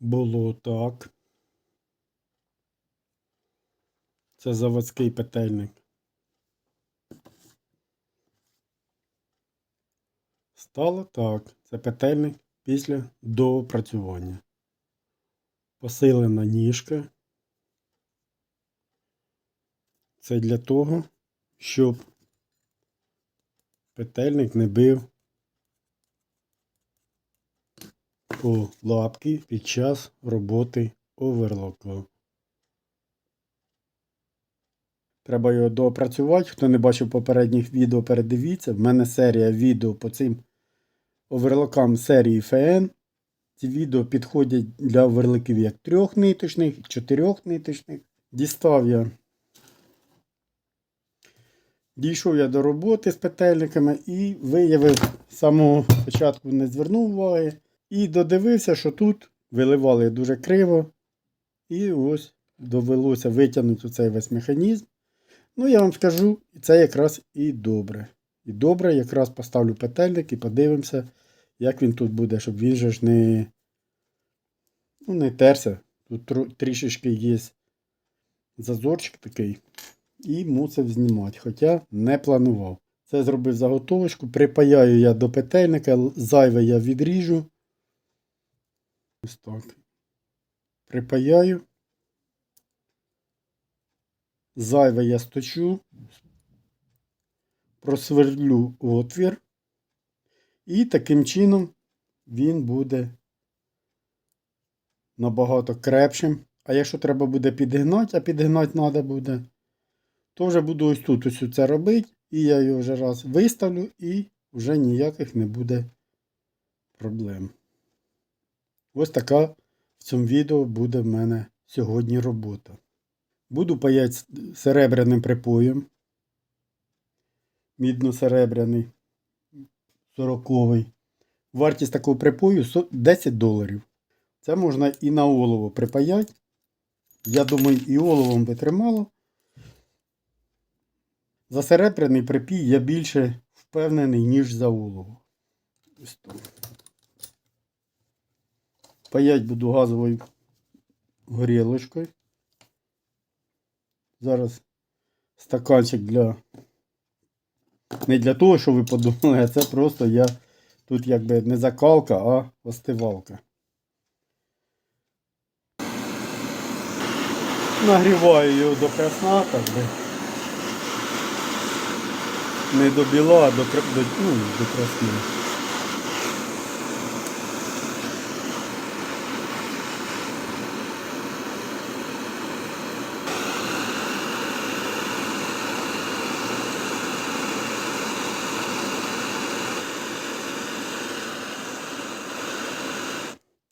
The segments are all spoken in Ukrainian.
було так. Це заводський петельник. Стало так. Це петельник після доопрацювання. Посилена ніжка. Це для того, щоб петельник не бив по лапки під час роботи оверлоку. Треба його доопрацювати. Хто не бачив попередніх відео, передивіться. В мене серія відео по цим оверлокам серії ФН. Ці відео підходять для оверлоків як трьох ниточних, чотирьох ниточних. Дістав я. Дійшов я до роботи з петельниками і виявив з самого початку не звернув уваги. І додивився, що тут виливали дуже криво. І ось довелося витягнути цей весь механізм. Ну, я вам скажу, це якраз і добре. І добре, якраз поставлю петельник і подивимося, як він тут буде, щоб він же ж не, ну, не терся. Тут трішечки є зазорчик такий. І мусив знімати, хоча не планував. Це зробив заготовочку. Припаяю я до петельника, зайве я відріжу. Так. Припаяю. Зайве я сточу. Просверлю отвір. І таким чином він буде набагато крепшим. А якщо треба буде підгнати, а підгнати треба буде, то вже буду ось тут ось це робити. І я його вже раз виставлю, і вже ніяких не буде проблем. Ось така в цьому відео буде в мене сьогодні робота. Буду паяти серебряним припоєм. Мідно-серебряний 40 Вартість такого припою 10 доларів. Це можна і на олово припаяти. Я думаю, і оловом би тримало. За серебряний припій я більше впевнений, ніж за олово. Паять буду газовою горілочкою. Зараз стаканчик для. Не для того, що ви подумали, а це просто я тут якби не закалка, а остивалка. Нагріваю його до красна, так би. Не до біла, а до, до, ну, до красна.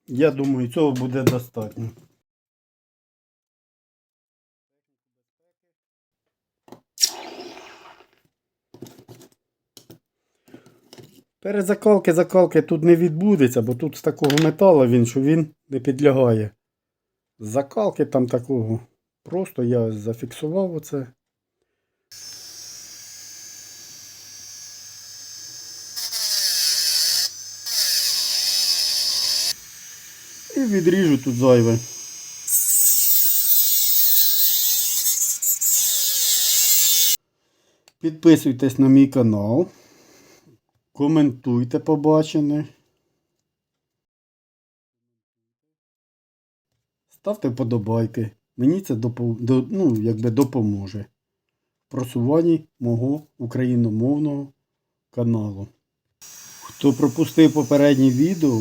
Я думаю, цього буде достатньо. Перезакалки, закалки тут не відбудеться, бо тут з такого металу він, що він не підлягає. Закалки там такого. Просто я зафіксував оце. І відріжу тут зайве. Підписуйтесь на мій канал. Коментуйте побачене. Ставте вподобайки. Мені це ну, якби допоможе в просуванні мого україномовного каналу. Хто пропустив попереднє відео,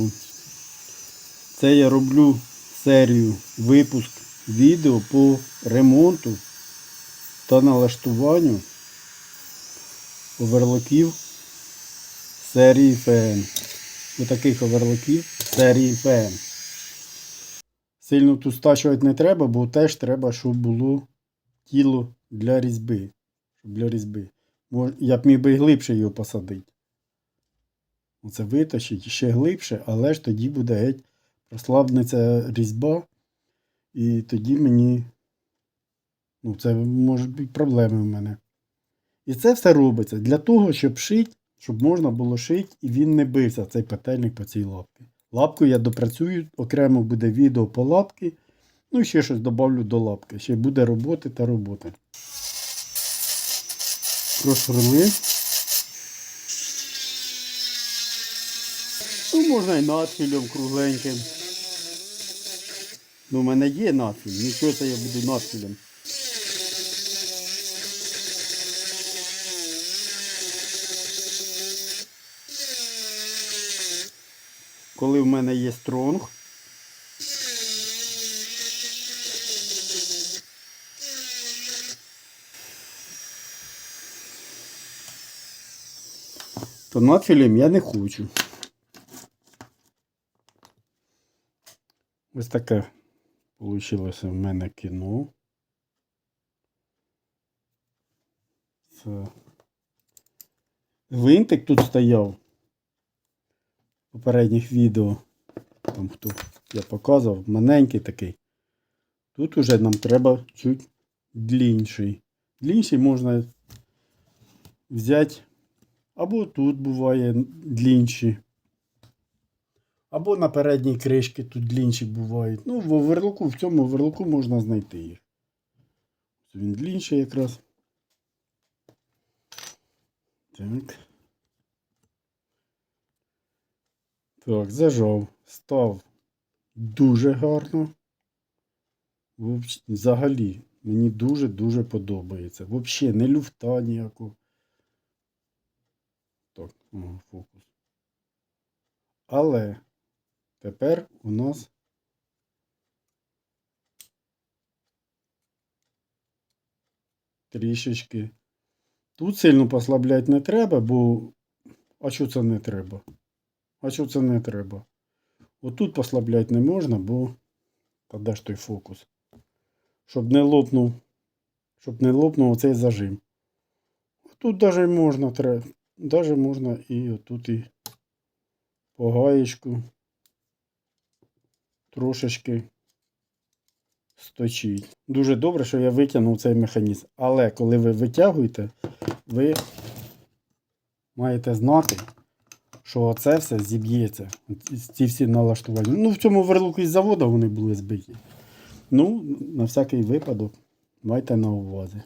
це я роблю серію випуск відео по ремонту та налаштуванню оверлоків серії ФН. Ось таких оверлоків серії ФН. Сильно тут стачувати не треба, бо теж треба, щоб було тіло для різьби. Для різьби. Я б міг би глибше його посадити. Оце витащить ще глибше, але ж тоді буде геть прослабнеться різьба. І тоді мені. Ну, це може бути проблеми в мене. І це все робиться для того, щоб шити, щоб можна було шити, і він не бився, цей петельник по цій лапці. Лапку я допрацюю, окремо буде відео по лапки. Ну і ще щось додавлю до лапки. Ще буде роботи та роботи. Прошурли. Ну, можна і надфілем кругленьким. Ну, у мене є надфіль, нічого це я буду надфілем. Коли в мене є стронг, то надфілем я не хочу. Ось таке вийшло в мене кіно. Це... Гвинтик тут стояв в попередніх відео. Там хто я показував, маленький такий. Тут уже нам треба чуть длінший. Длінший можна взяти. Або тут буває длінші. Або на передній кришці тут длінші бувають. Ну, в оверлоку, в цьому оверлоку можна знайти їх. Він длінший якраз. Так. Так, зажав. Став дуже гарно. Взагалі, мені дуже-дуже подобається. Взагалі, не люфта ніякого. Так, фокус. Але тепер у нас трішечки. Тут сильно послабляти не треба, бо. А що це не треба? А що це не треба? Отут послабляти не можна, бо. Та де ж той фокус? Щоб не лопнув. Щоб не лопнув оцей зажим. Тут навіть можна. Даже можна і отут і по гаєчку трошечки сточить. Дуже добре, що я витягнув цей механізм. Але коли ви витягуєте, ви маєте знати, що це все зіб'ється. Ці всі налаштування. Ну, в цьому верлуку із заводу вони були збиті. Ну, на всякий випадок, майте на увазі.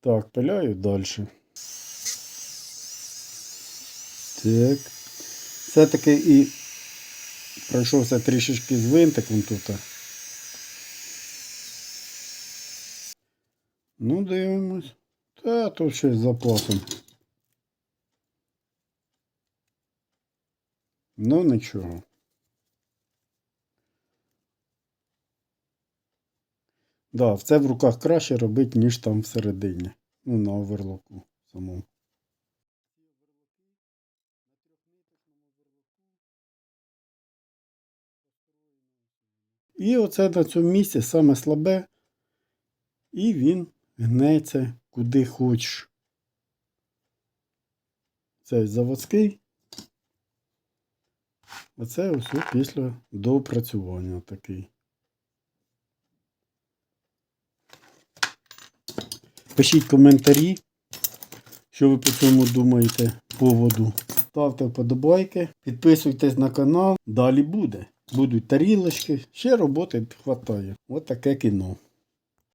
Так, пиляю далі. Так. Все-таки і пройшовся трішечки з винтиком тут. Ну, дивимось. Та тут щось з запасом. Ну, нічого. Да, це в руках краще робити, ніж там всередині. Ну, на оверлоку самому. І оце на цьому місці саме слабе. І він гнеться куди хочеш. Це заводський. А це ось після доопрацювання такий. Пишіть коментарі, що ви по цьому думаєте поводу. Ставте вподобайки, підписуйтесь на канал. Далі буде. Будуть тарілочки, ще роботи вистачає. Ось таке кіно.